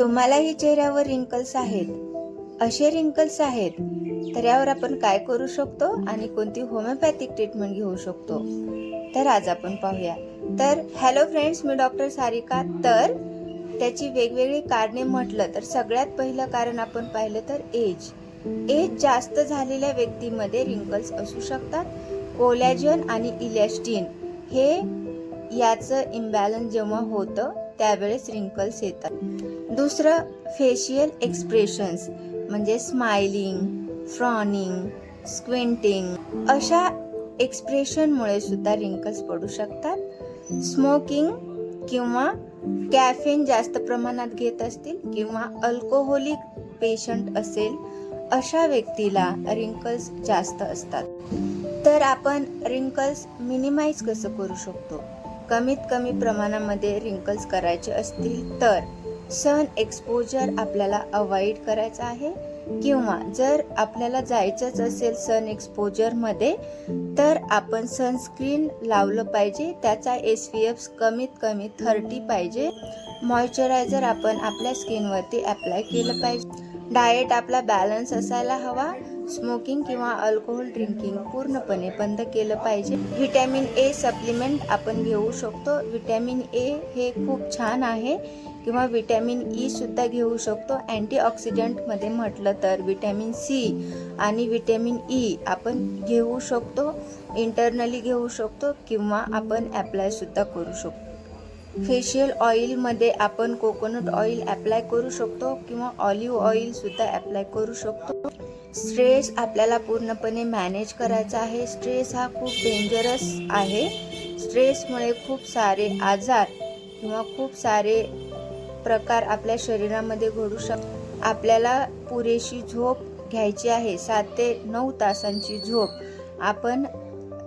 तुम्हालाही चेहऱ्यावर रिंकल्स आहेत. असे रिंकल्स आहेत तर यावर आपण काय करू शकतो आणि कोणती होमिओपॅथिक ट्रीटमेंट घेऊ शकतो? तर आज आपण पाहूया. तर हॅलो फ्रेंड्स मी डॉक्टर सारिका. तर त्याची वेगवेगळी कारणे म्हटलं तर सगळ्यात पहिलं कारण आपण पाहिलं तर एज एज जास्त झालेल्या व्यक्तीमध्ये रिंकल्स असू शकतात. कोलॅजन आणि इलॅस्टिन हे याचं इम्बॅलन्स जेव्हा होतं त्यावेळेस रिंकल्स येतात. दुसरं फेशियल एक्सप्रेशन्स म्हणजे स्माइलिंग फ्रॉनिंग स्क्विंटिंग अशा एक्सप्रेशनमुळे सुद्धा रिंकल्स पडू शकतात. स्मोकिंग किंवा कॅफेन जास्त प्रमाणात घेत असतील किंवा अल्कोहोलिक पेशंट असेल अशा व्यक्तीला रिंकल्स जास्त असतात. तर आपण रिंकल्स मिनिमाइज कसं करू शकतो? कमीत कमी प्रमाणामध्ये रिंकल्स करायचे असतील तर सन एक्सपोजर आपल्याला अवॉइड करायचं आहे. किंवा जर आपल्याला जायचंच असेल सन एक्सपोजरमध्ये तर आपण सनस्क्रीन लावलं पाहिजे. त्याचा एस पी एफ कमीत कमी थर्टी पाहिजे. मॉइश्चरायझर आपण आपल्या स्किनवरती अप्लाय केलं पाहिजे. डाएट आपला बॅलन्स असायला हवा. स्मोकिंग किंवा अल्कोहोल ड्रिंकिंग पूर्णपणे बंद केलं पाहिजे. व्हिटॅमिन ए सप्लिमेंट आपण घेऊ शकतो. व्हिटॅमिन ए हे खूप छान आहे. किंवा व्हिटॅमिन ई सुद्धा घेऊ शकतो. अँटीऑक्सिडंटमध्ये म्हटलं तर व्हिटॅमिन सी आणि व्हिटॅमिन ई आपण घेऊ शकतो इंटरनली घेऊ शकतो किंवा आपण ॲप्लायसुद्धा करू शकतो. फेशियल ऑइलमध्ये आपण कोकोनट ऑइल ॲप्लाय करू शकतो किंवा ऑलिव्ह ऑइलसुद्धा ॲप्लाय करू शकतो. स्ट्रेस आपल्याला पूर्णपणे मॅनेज करायचा आहे. स्ट्रेस हा खूप डेंजरस आहे. स्ट्रेसमुळे खूप सारे आजार किंवा खूप सारे प्रकार आपल्या शरीरामध्ये घडू शक आपल्याला पुरेशी झोप घ्यायची आहे. सात ते नऊ तासांची झोप आपण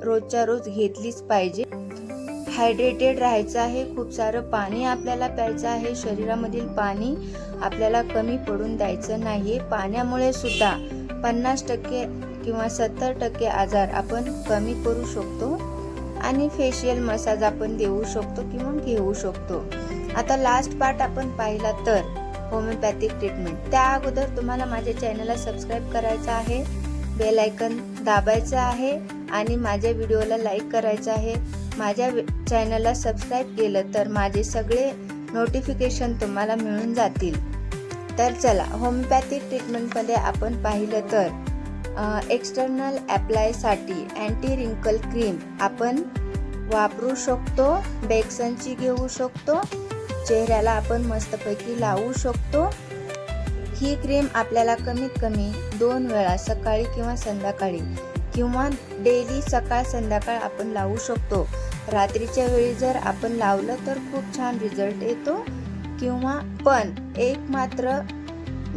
रोजच्या रोज घेतलीच पाहिजे. हायड्रेटेड राहायचं आहे. खूप सारं पाणी आपल्याला प्यायचं आहे. शरीरामधील पाणी आपल्याला कमी पडून द्यायचं नाही पाण्यामुळे सुद्धा पन्नास टक्के किंवा सत्तर टक्के आजार आपण कमी करू शकतो. आणि फेशियल मसाज आपण देऊ शकतो किंवा घेऊ शकतो. आता लास्ट पार्ट आपण पाहिला तर होमिओपॅथिक ट्रीटमेंट त्या अगोदर तुम्हाला माझ्या चॅनलला सबस्क्राईब करायचं आहे बेल आयकन दाबायचं आहे आणि माझ्या व्हिडिओला लाईक करायचं आहे. माझ्या चॅनलला सबस्क्राईब केलं तर माझे सगळे नोटिफिकेशन तुम्हाला मिळून जातील. तर चला होमिओपॅथिक ट्रीटमेंटमध्ये आपण पाहिलं तर एक्सटर्नल ॲप्लायसाठी अँटी रिंकल क्रीम आपण वापरू शकतो बेक्सनची घेऊ शकतो चेहऱ्याला आपण मस्तपैकी लावू शकतो. ही क्रीम आपल्याला कमीत कमी दोन वेळा सकाळी किंवा संध्याकाळी किंवा डेली सकाळ संध्याकाळ आपण लावू शकतो. रात्रीच्या वेळी जर आपण लावलं तर खूप छान रिझल्ट येतो. किंवा पण एक मात्र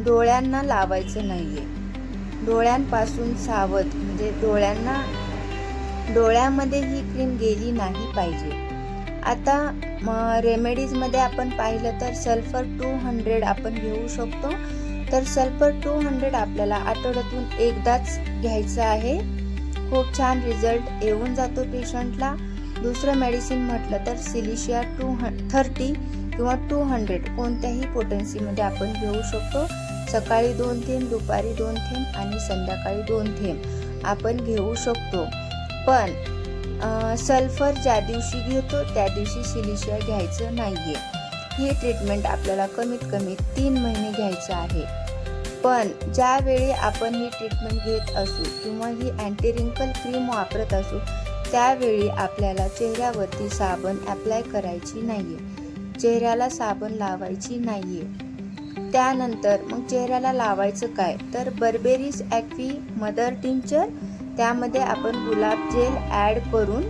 डोळ्यांना लावायचं नाही आहे डोळ्यांपासून सावध म्हणजे डोळ्यांना डोळ्यामध्ये ही क्रीम गेली नाही पाहिजे. आता रेमेडीजमध्ये आपण पाहिलं तर सल्फर टू हंड्रेड आपण घेऊ शकतो. तर सल्फर टू हंड्रेड आपल्याला आठवड्यातून एकदाच घ्यायचं आहे. खूप छान रिझल्ट येऊन जातो पेशंटला दुसरं मेडिसिन म्हटलं तर सिलिशिया टू हं थर्टी किंवा टू हंड्रेड कोणत्याही पोटन्सीमध्ये आपण घेऊ शकतो. सकाळी दोन थेंब दुपारी दोन थेंब आणि संध्याकाळी दोन थेंब. आपण घेऊ शकतो. पण सल्फर ज्या दिवशी घेतो त्या दिवशी सिलिशिया घ्यायचं नाही आहे ही ट्रीटमेंट आपल्याला कमीत कमी तीन महिने घ्यायचं आहे. पण ज्यावेळी आपण ही ट्रीटमेंट घेत असू किंवा ही अँटी रिंकल क्रीम वापरत असू त्यावेळी आपल्याला चेहऱ्यावरती साबण अप्लाय करायची नाही आहे चेहऱ्याला साबण लावायची नाही आहे त्यानंतर मग चेहऱ्याला लावायचं काय? तर बर्बेरीज ॲक्वी मदर टिंचर. त्यामध्ये आपण गुलाब जेल ॲड करून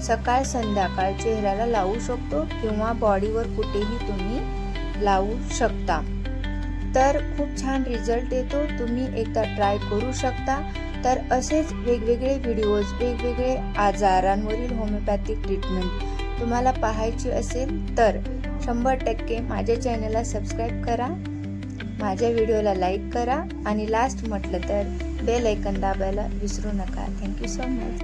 सकाळ संध्याकाळ चेहऱ्याला लावू शकतो किंवा बॉडीवर कुठेही तुम्ही लावू शकता. तर खूप छान रिझल्ट येतो. तुम्ही एकदा ट्राय करू शकता. तर असेच वेगवेगळे व्हिडिओज वेगवेगळे आजारांवरील होमिओपॅथिक ट्रीटमेंट तुम्हाला पाहायची असेल तर शंभर टक्के माझ्या चॅनलला सबस्क्राईब करा. माझ्या व्हिडिओला लाईक करा आणि लास्ट म्हटलं तर बेल ऐकन दाबायला विसरू नका. Thank you so much.